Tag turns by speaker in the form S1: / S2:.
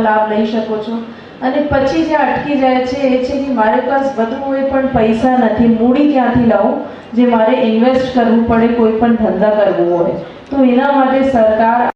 S1: લાભ લઈ શકો છો. અને પછી જે અટકી જાય છે, એ છે કે મારી પાસે બધું એ પણ પૈસા નથી. મૂડી ક્યાંથી લાવું? જે મારે ઇન્વેસ્ટ કરવું પડે, કોઈ પણ ધંધા કરવું હોય. તો એના માટે સરકાર